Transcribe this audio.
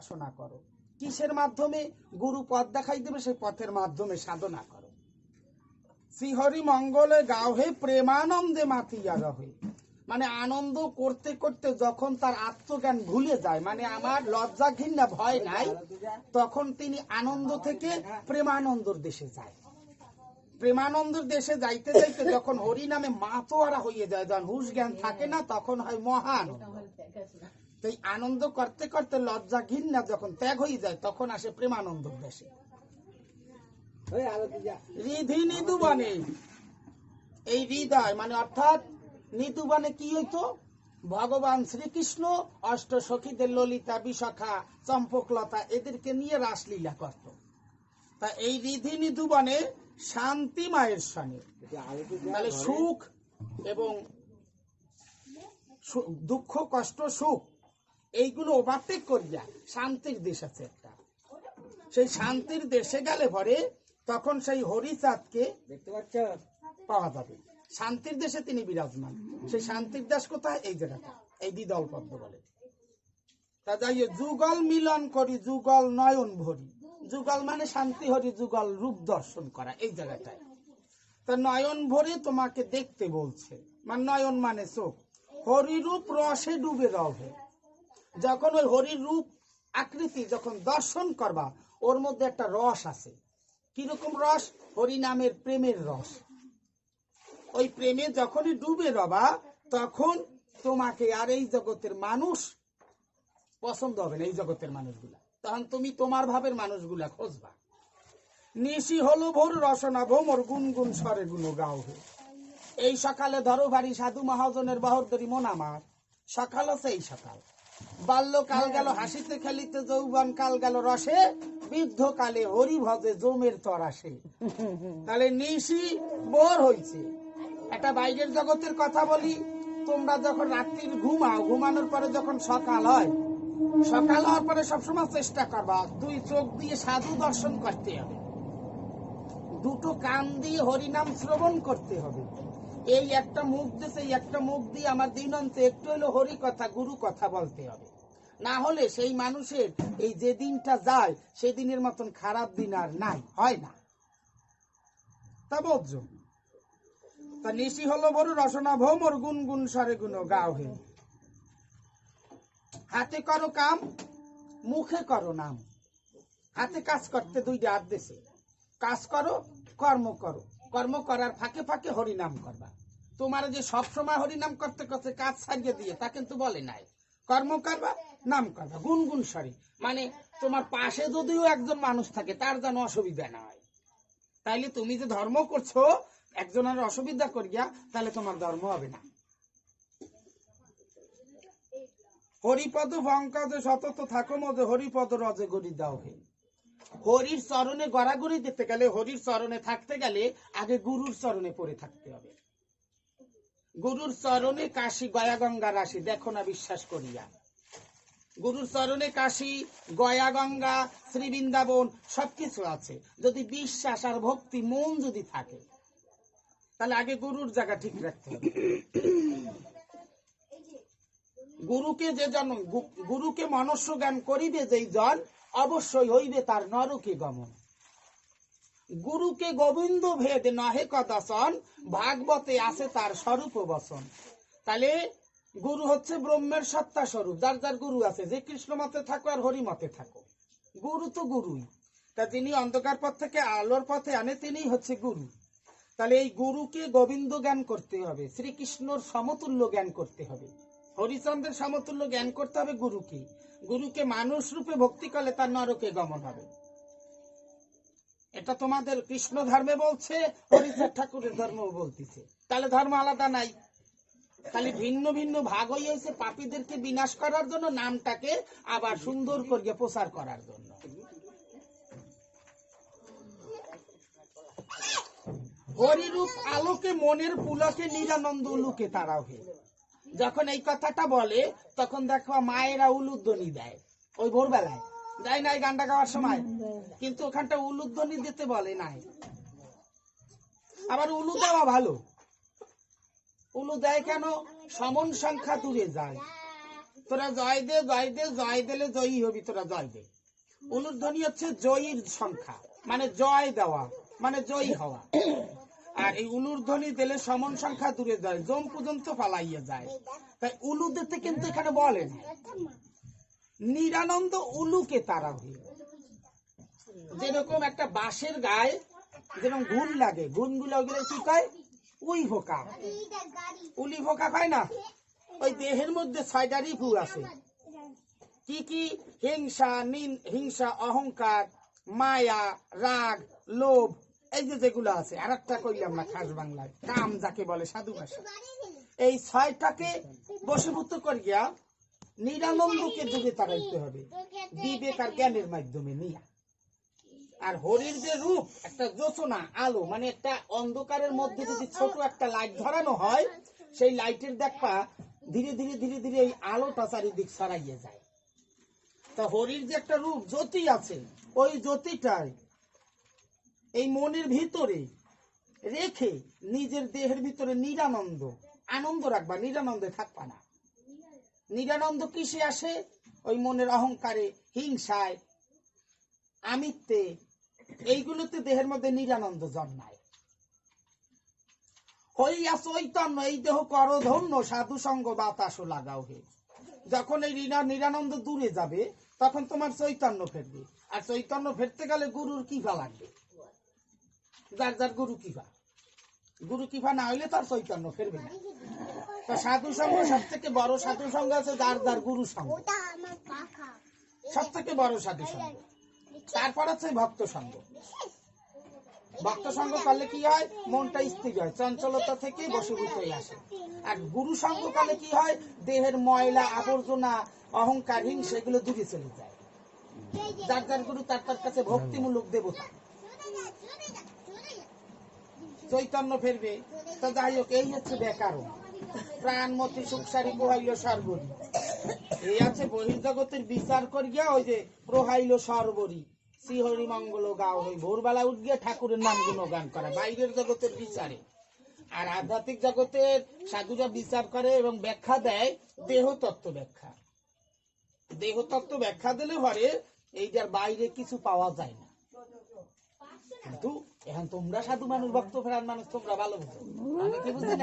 উপাসনা করো। কিসের মাধ্যমে? গুরু পথ দেখাই দেবে সেই পথের মাধ্যমে সাধনা করো। শ্রীহরি মঙ্গলে গাও হে প্রেমানন্দে মাতিয়া রহে। মানে আনন্দ করতে করতে যখন তার আত্মজ্ঞান ভুলে যায় মানে আমার লজ্জা ঘৃণা ভয় নাই, তখন তিনি আনন্দ থেকে প্রেমানন্দর দেশে যায়। প্রেমানন্দর দেশে যাইতে যাইতে যখন হরি নামে মাতোয়ারা হইয়ে যায়, যখন হুশ জ্ঞান থাকে না, তখন হয় মহান। তো এই আনন্দ করতে করতে লজ্জা ঘৃণা যখন ত্যাগ হয়ে যায় তখন আসে প্রেমানন্দ দেশে রিধি নিদুবনে এই হৃদয় মানে অর্থাৎ নিদুবনে কি হইতো? ভগবান শ্রীকৃষ্ণ অষ্ট সখীদের ললিতা বিশাখা চম্পকলতা এদেরকে নিয়ে রাসলীলা করত। তা এই রিধি নিধুবনে শান্তি মায়ের সঙ্গে। তাহলে সুখ এবং দুঃখ কষ্ট সুখ এইগুলো ওভারটেক করিয়া শান্তির দেশ আছে একটা। সেই শান্তির দেশে গেলে পরে তখন সেই হরিচাঁদকে দেখতে পাচ্ছ? পাওয়া যাবে। শান্তির দেশে তিনি বিরাজমান। সেই শান্তির দেশ কোথায়? এই জায়গাটা। এই দ্বিদল পদ্ম বলে। তা যাই যুগল মিলন করি, যুগল নয়ন ভরি। যুগল মানে শান্তি হরি, যুগল রূপ দর্শন করা। এই জায়গাটায়। তা নয়ন ভরে তোমাকে দেখতে বলছে। মানে নয়ন মানে চোখ। হরিরূপ রসে ডুবে রবে যখন ওই হরির রূপ আকৃতি যখন দর্শন করবা, ওর মধ্যে একটা রস আছে। কীরকম রস? হরি নামের প্রেমের রস। ওই প্রেমে যখনই ডুবে রবা, তখন তোমাকে আর এই জগতের মানুষ পছন্দ হবে না, এই জগতের মানুষগুলা। তখন তুমি তোমার ভাবের মানুষগুলা খোঁজবা। নিশি হলো ভোর রসনা ভোমর গুনগুন স্বরে গুণ গাও এই সকালে ধরো বাড়ি, সাধু মহাজনের বহরদরি মোনামার সকাল আছে এই সকাল। বাল্য কাল গেল, হাসিতে খেলিতে যৌবন কাল গেল রসে, বৃদ্ধ কালে হরি ভজে জমের তরাসে তাহলে নিশি বোর হইছে। একটা বাইরের জগতের কথা বলি, তোমরা যখন রাত্রির ঘুমাও, ঘুমানোর পরে যখন সকাল হয়, সকাল হওয়ার পরে সবসময় চেষ্টা করবা, দুই চোখ দিয়ে সাধু দর্শন করতে হবে। দুটো কান দিয়ে হরিনাম শ্রবণ করতে হবে। এই একটা মুখ সেই একটা মুখ দিয়ে আমার দিন অন্তে একটু হলো হরি কথা, গুরু কথা বলতে হবে। না হলে সেই মানুষের এই যে দিনটা যায় সেই দিনের মতন খারাপ দিন আর নাই, হয় না। তা বোঝ তা নিশি হলো বড় রসনা ভৌমর গুন গুন সরে গুণ গাও হে। হাতে করো কাম, মুখে করো নাম। হাতে কাজ করতে দুইটা হাত দেশে কাজ করো, কর্ম করো। কর্ম করার ফাঁকে ফাঁকে হরিনাম করবা। তোমার যে সব সময় হরিনাম করতে করতে কাজ ছাড়িয়ে দিয়ে, তা কিন্তু বলে নাই। কর্ম করবা, নাম করবা, গুনগুন সরি। মানে তোমার পাশে যদিও একজন মানুষ থাকে, তার যেন অসুবিধা না হয়। তাইলে তুমি যে ধর্ম করছ, একজনের অসুবিধা করিয়া তাহলে তোমার ধর্ম হবে না। হরিপদ ভঙ্কাজে সতত থাকো মজে হরিপদ রজে গড়ি দাও হে। হরির চরণে গড়াগড়ি দিতে গেলে, হরির চরণে থাকতে গেলে আগে গুরুর চরণে পড়ে থাকতে হবে। গুরুর চরণে কাশী গয়া গঙ্গা রাশি, দেখো না বিশ্বাস করিয়া। গুরুর চরণে কাশী গয়া গঙ্গা শ্রী বৃন্দাবন সবকিছু আছে। যদি বিশ্বাস আর ভক্তি মন যদি থাকে, তাহলে আগে গুরুর জায়গা ঠিক রাখতে হবে। গুরুকে যে জন গুরুকে মনস্য জ্ঞান করিবে যেই জন অবশ্যই হইবে তার নরকে গমন। গুরুকে গোবিন্দ ভেদ নহে কদাসন ভাগবতে আছে তার স্বরূপ বসন তাহলে গুরু হচ্ছে ব্রহ্মের সত্তা স্বরূপ, যার যার গুরু আছে, যে কৃষ্ণ মতে থাকো আর হরি মতে থাকো। গুরু তো গুরুই। তা যিনি অন্ধকার পথ থেকে আলোর পথে আনে, তিনিই হচ্ছে গুরু। তাহলে এই গুরুকে গোবিন্দ জ্ঞান করতে হবে, শ্রীকৃষ্ণর সমতুল্য জ্ঞান করতে হবে। হরিচন্দ্রের সমতুল্য জ্ঞান করতে হবে গুরুকে। গুরুকে মানুষ রূপে ভক্তি করলে তার নরকে গমন হবে। এটা তোমাদের কৃষ্ণ ধর্মে বলছে, হরিচাঁদ ঠাকুরের ধর্ম বলতেছে। তাহলে ধর্ম আলাদা নাই। খালি ভিন্ন ভিন্ন ভাগ হইয়াছে পাপীদেরকে বিনাশ করার জন্য, নামটাকে আবার সুন্দর করিয়ে প্রচার করার জন্য। হরিরূপ আলোকে, মনের পুলকে, নিরানন্দ উলুকে তারাও হে। যখন এই কথাটা বলে, তখন দেখো মায়েরা উলুধ্বনি দেয়, ওই ভোরবেলায়। দেয় নাই গানটা গাওয়ার সময়? কিন্তু ওখানটা উলুধ্বনি দিতে বলে নাই। আবার উলু দেওয়া ভালো। উলু দেয় কেন? সমন সংখ্যা দূরে যায়। তোরা জয় দে জয় দে, জয় দিলে জয়ী হবি, তোরা জয় দে। উলুধ্বনি হচ্ছে জয়ীর সংখ্যা মানে জয় দেওয়া মানে জয়ী হওয়া। আর এই উলুর ধ্বনি দিলে সমন সংখ্যা দূরে যায়, জম পর্যন্ত পালাইয়া যায়। তাই উলু দিতে কিন্তু এখানে বলে না। নিরানন্দ উলুকে তারা যেরকম একটা বাঁশের গায়ে যেরকম গুণ লাগে গুণগুলো ওগুলো কি কয়? উই ফোকা উলি ফোকা কয় না? ওই দেহের মধ্যে ছয়টারই ভু আছে। কি কি? হিংসা, নিন, হিংসা, অহংকার, মায়া, রাগ, লোভ এই যে যেগুলো আছে আর একটা কইলাম না খাস বাংলায়, কাম যাকে বলে সাধু ভাষা। এই ছয়টাকে বশীভূত করিয়া নিরানন্দকে যুগে তাড়াইতে হবে। বিবেক আর জ্ঞানের মাধ্যমে নিয়া। আর হরির যে রূপ, একটা যোচনা আলো মানে একটা অন্ধকারের মধ্যে যদি ছোট একটা লাইট ধরানো হয়, সেই লাইটের দেখা ধীরে ধীরে ধীরে ধীরে এই আলোটা চারিদিক ছড়াইয়ে যায়। তা হরির যে একটা রূপ, জ্যোতি আছে, ওই জ্যোতিটাই এই মনের ভিতরে রেখে নিজের দেহের ভিতরে নিরানন্দ, আনন্দ রাখবা, নিরানন্দে থাকবা না। নিরানন্দ কিসে আসে? ওই মনের অহংকারে, হিংসায়, আমিত্বে, এইগুলোতে দেহের মধ্যে নিরানন্দ জন্মায়। হইয়া চৈতন্য, এই দেহ কর ধন্য, সাধু সঙ্গ বাতাস লাগাও হে। যখন এই নিরানন্দ দূরে যাবে, তখন তোমার চৈতন্য ফেরবে। আর চৈতন্য ফেরতে গেলে গুরুর কিফা লাগবে। যার যার গুরু কিফা গুরু কিফা না হইলে তার চৈতন্য ফেরবে না। তো সাধু সঙ্গ সব থেকে বড় সাধু সঙ্গ আছে যার যার গুরু সঙ্গ। সব থেকে বড় সাধু সঙ্গ। তারপর হচ্ছে ভক্ত সঙ্গ। ভক্ত সঙ্গ করলে কি হয়? মনটা স্থির হয় চঞ্চলতা থেকে বশীভূত হয়ে আসে। আর গুরু সঙ্গ করলে কি হয়? দেহের ময়লা আবর্জনা অহংকার হিং সেগুলো দূরে চলে যায়। যার যার গুরু তার তার কাছে ভক্তিমূলক দেবতা। চৈতন্য ফেলবে, তো যাই হোক, এই হচ্ছে বেকারও প্রাণমতি সুখসারি পোহাইল সর্বরি। এই আছে বহির্জগতের বিচার করিয়া ওই যে প্রহাইল, সর্বরি। শ্রীহরি মঙ্গল গাও হই। ভোরবেলা উঠ ঠাকুরের নাম গুণগান করা, বাইরের জগতের বিচারে। আর আধ্যাত্মিক জগতের সাধুরা বিচার করে এবং ব্যাখ্যা দেয় দেহ তত্ত্ব ব্যাখ্যা। দেহ তত্ত্ব ব্যাখ্যা দিলে পরে এইটার বাইরে কিছু পাওয়া যায় না। কিন্তু এখন তোমরা সাধু মানুষ ভক্ত ফেরান মানুষ তোমরা ভালো বুঝো। আমি কি বুঝতে